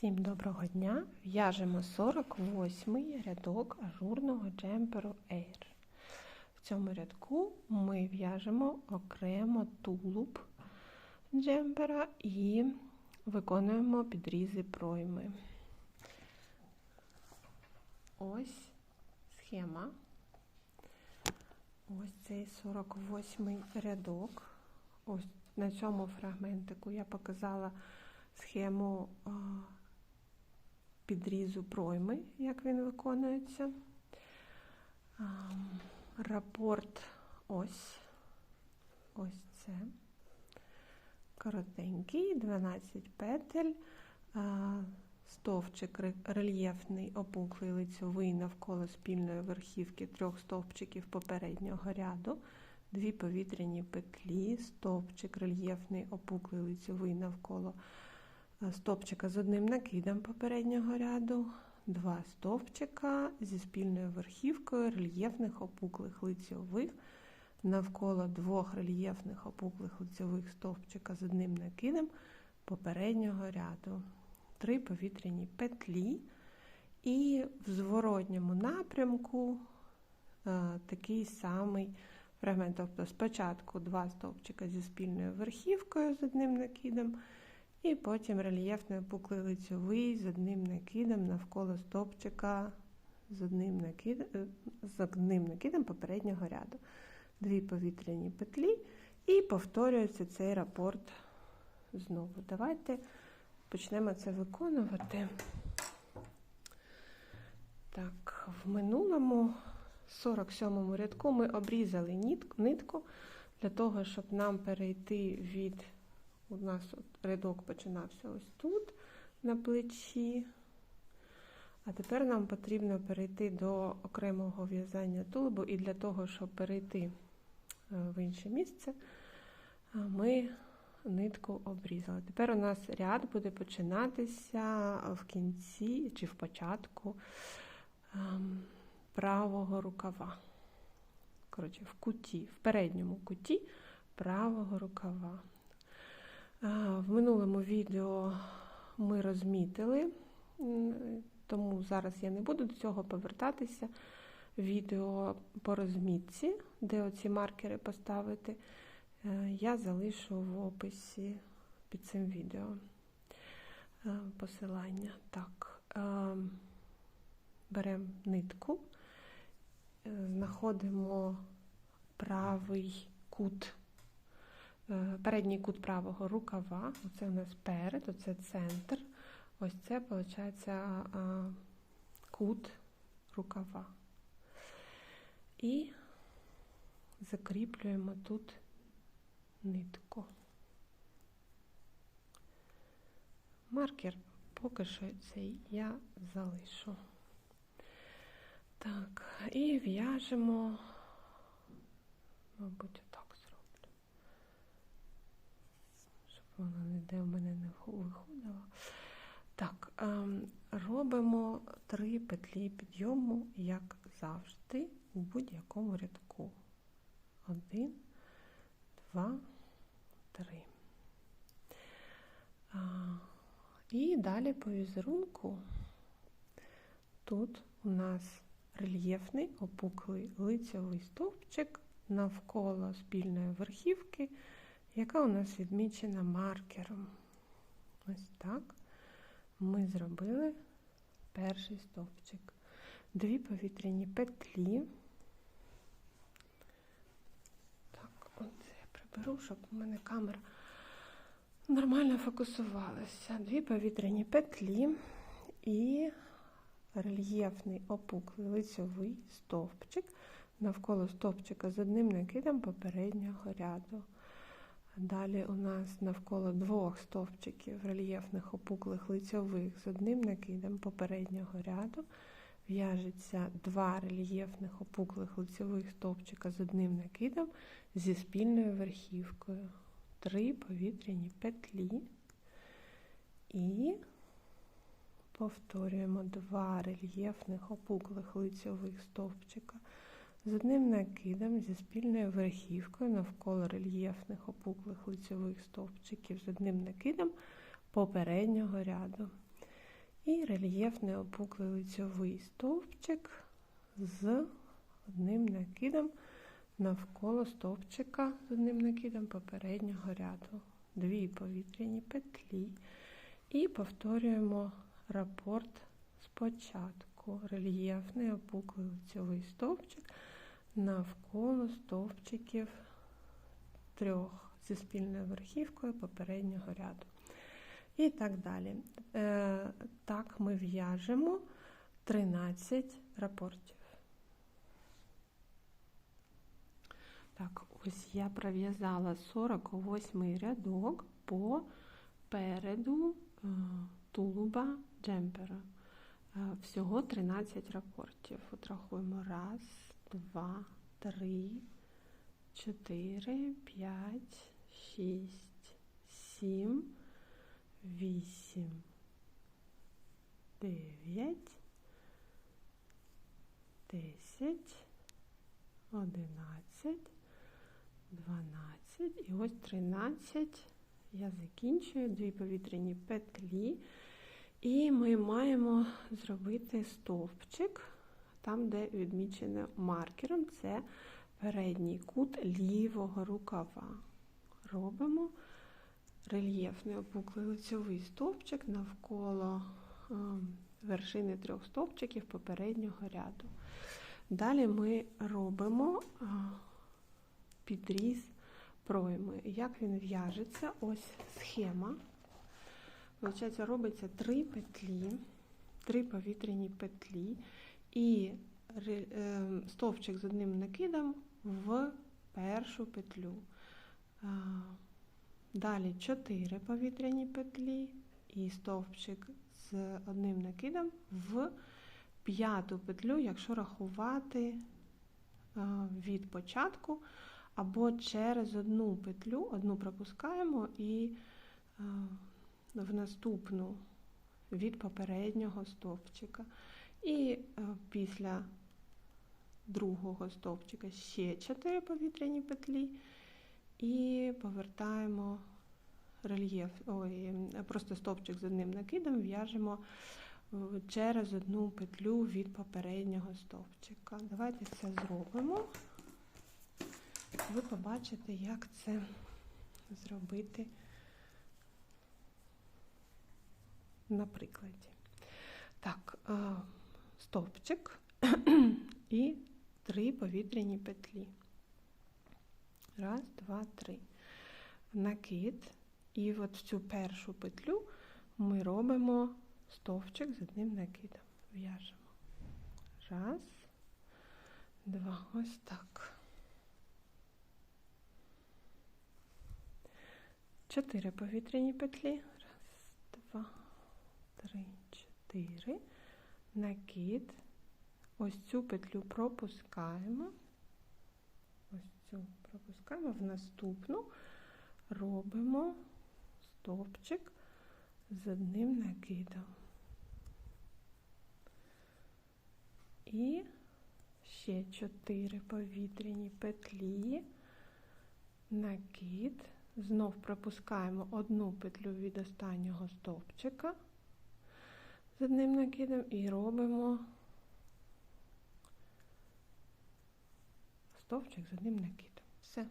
Всім доброго дня! В'яжемо 48 рядок ажурного джемперу Air. В цьому рядку ми в'яжемо окремо тулуб джемпера і виконуємо підрізи пройми. Ось схема. Ось цей 48 рядок. Ось на цьому фрагментику я показала схему підрізу пройми, як він виконується. Рапорт ось ось це. Коротенький, 12 петель, стовпчик рельєфний, опуклий лицьовий навколо спільної верхівки трьох стовпчиків попереднього ряду, дві повітряні петлі, стовпчик рельєфний, опуклий лицьовий навколо стовпчика з одним накидом попереднього ряду, два стовпчика зі спільною верхівкою рельєфних опуклих лицьових, навколо двох рельєфних опуклих лицьових стовпчика з одним накидом попереднього ряду, три повітряні петлі. І в зворотньому напрямку а, такий самий фрагмент. Тобто спочатку два стовпчика зі спільною верхівкою з одним накидом. І потім рельєфний опуклий лицьовий з одним накидом навколо стопчика з одним накидом, е, з одним накидом попереднього ряду. Дві повітряні петлі, і повторюється цей рапорт знову. Давайте почнемо це виконувати. Так, в минулому 47-му рядку ми обрізали нитку для того, щоб нам перейти від у нас от рядок починався ось тут, на плечі. А тепер нам потрібно перейти до окремого в'язання тулубу, і для того, щоб перейти е, в інше місце, е, ми нитку обрізали. Тепер у нас ряд буде починатися в кінці чи в початку ем, правого рукава. Коротше, в куті, в передньому куті правого рукава. В минулому відео ми розмітили, тому зараз я не буду до цього повертатися. Відео по розмітці, де оці маркери поставити, е, я залишу в описі під цим відео е, посилання. Так, е, беремо нитку, знаходимо правий кут. Е, передній кут правого рукава, оце у нас перед, оце центр. Ось це, виходить, кут рукава. І закріплюємо тут нитку. Маркер поки що цей я залишу. Так, і в'яжемо, мабуть, вона ніде в мене не виходила. Так, ем, робимо три петлі підйому, як завжди, у будь-якому рядку. Один, два, три. І далі по візерунку тут у нас рельєфний опуклий лицьовий стовпчик навколо спільної верхівки яка у нас відмічена маркером. Ось так ми зробили перший стовпчик. Дві повітряні петлі. Так, оце я приберу, щоб у мене камера нормально фокусувалася. Дві повітряні петлі і рельєфний опуклий лицьовий стовпчик навколо стовпчика з одним накидом попереднього ряду. Далі у нас навколо двох стовпчиків рельєфних опуклих лицьових. З одним накидом попереднього ряду в'яжеться два рельєфних опуклих лицьових стовпчика з одним накидом зі спільною верхівкою, три повітряні петлі. І повторюємо два рельєфних опуклих лицьових стовпчика з одним накидом зі спільною верхівкою навколо рельєфних опуклих лицьових стовпчиків з одним накидом попереднього ряду. І рельєфний опуклий лицьовий стовпчик з одним накидом навколо стовпчика з одним накидом попереднього ряду. Дві повітряні петлі. І повторюємо рапорт спочатку. Рельєфний опуклий лицьовий стовпчик навколо стовпчиків трьох зі спільною верхівкою попереднього ряду. І так далі. Е, так ми в'яжемо 13 рапортів. Так, ось я пров'язала 48 рядок по переду е, тулуба джемпера. Е, всього 13 рапортів. От рахуємо. Раз, два, три, чотири, п'ять, шість, сім, вісім, дев'ять, десять, одинадцять. 12 і ось 13 я закінчую. Дві повітряні петлі, і ми маємо зробити стовпчик, там, де відмічено маркером, це передній кут лівого рукава. Робимо рельєфний опуклий лицьовий стовпчик навколо вершини трьох стовпчиків попереднього ряду. Далі ми робимо підріз пройми. Як він в'яжеться? Ось схема. Виходить, робиться три петлі, три повітряні петлі і е, стовпчик з одним накидом в першу петлю. Далі 4 повітряні петлі і стовпчик з одним накидом в п'яту петлю, якщо рахувати від початку або через одну петлю, одну пропускаємо і в наступну від попереднього стовпчика. І е, після другого стовпчика ще 4 повітряні петлі, і повертаємо рельєф, ой, просто стовпчик з одним накидом, в'яжемо е, через одну петлю від попереднього стовпчика. Давайте це зробимо ви побачите, як це зробити на прикладі. Так, е, стовпчик і три повітряні петлі. Раз, два, три. Накид. І от в цю першу петлю ми робимо стовпчик з одним накидом. В'яжемо. Раз, два, ось так. 4 повітряні петлі. Раз, два, три, чотири. Накид. Ось цю петлю пропускаємо. Ось цю пропускаємо в наступну, робимо стовпчик з одним накидом. І ще 4 повітряні петлі, накид. Знов пропускаємо одну петлю від останнього стовпчика з одним накидом і робимо стовпчик з одним накидом. Все.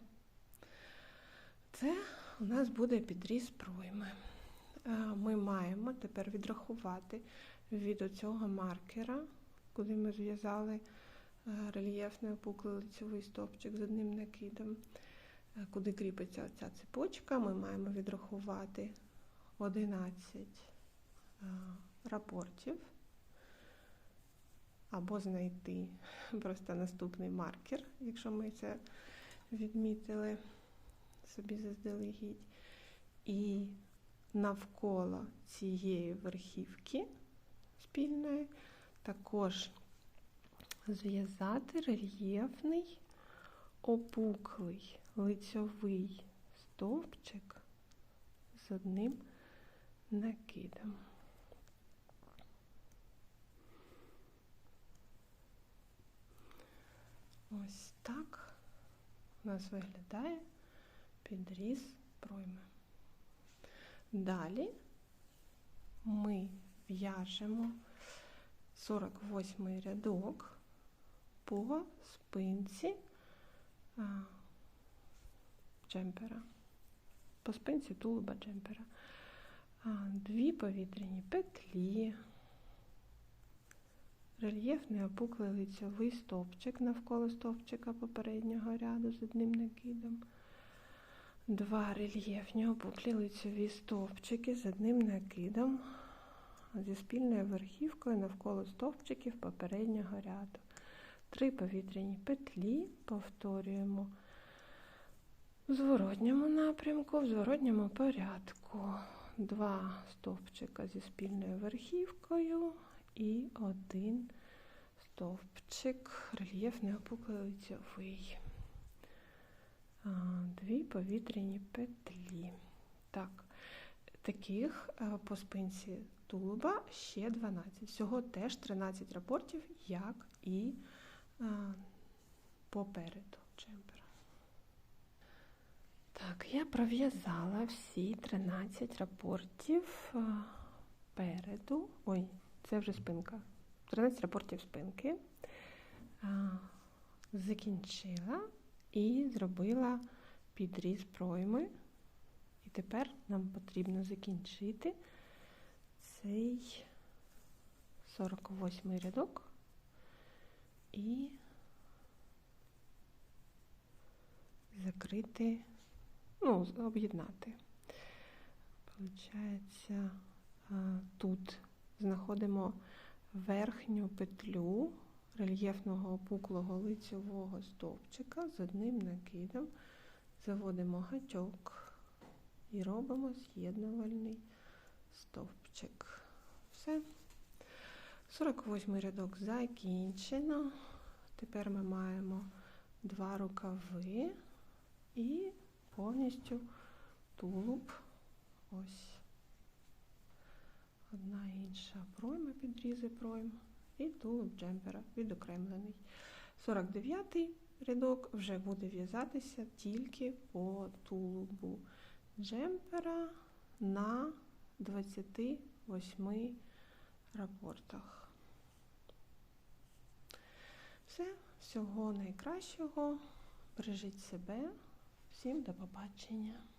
Це у нас буде підріз пройми. Ми маємо тепер відрахувати від оцього маркера, куди ми зв'язали рельєфний опуклий лицевий стовпчик з одним накидом. Е, куди кріпиться ця цепочка, ми маємо відрахувати 11 е, рапортів або знайти просто наступний маркер, якщо ми це відмітили собі заздалегідь. І навколо цієї верхівки спільної також зв'язати рельєфний опуклий лицьовий стовпчик з одним накидом. Ось так у нас виглядає підріз пройми. Далі ми в'яжемо 48 рядок по спинці джемпера. По спинці тулуба джемпера. Дві повітряні петлі, рельєфний опуклий лицьовий стовпчик навколо стовпчика попереднього ряду з одним накидом. Два рельєфні опуклі лицьові стовпчики з одним накидом зі спільною верхівкою навколо стовпчиків попереднього ряду. Три повітряні петлі повторюємо в зворотньому напрямку, в зворотньому порядку. Два стовпчика зі спільною верхівкою і один стовпчик рельєфний опуклий лицьовий. Дві повітряні петлі. Так, таких е, по спинці тулуба ще 12. Всього теж 13 рапортів, як і а, попереду джемпера. Так, я пров'язала всі 13 рапортів а, переду. Ой, це вже спинка. 13 рапортів спинки. Закінчила і зробила підріз пройми. І тепер нам потрібно закінчити цей 48 рядок і закрити, ну, об'єднати. Получається, тут знаходимо верхню петлю рельєфного опуклого лицьового стовпчика з одним накидом, заводимо гачок і робимо з'єднувальний стовпчик. Все. 48 рядок закінчено. Тепер ми маємо два рукави і повністю тулуб. Ось. Одна інша пройма, підрізи пройм і тулуб джемпера відокремлений. 49-й рядок вже буде в'язатися тільки по тулубу джемпера на 28 рапортах. Все, всього найкращого. Бережіть себе. Всім до побачення.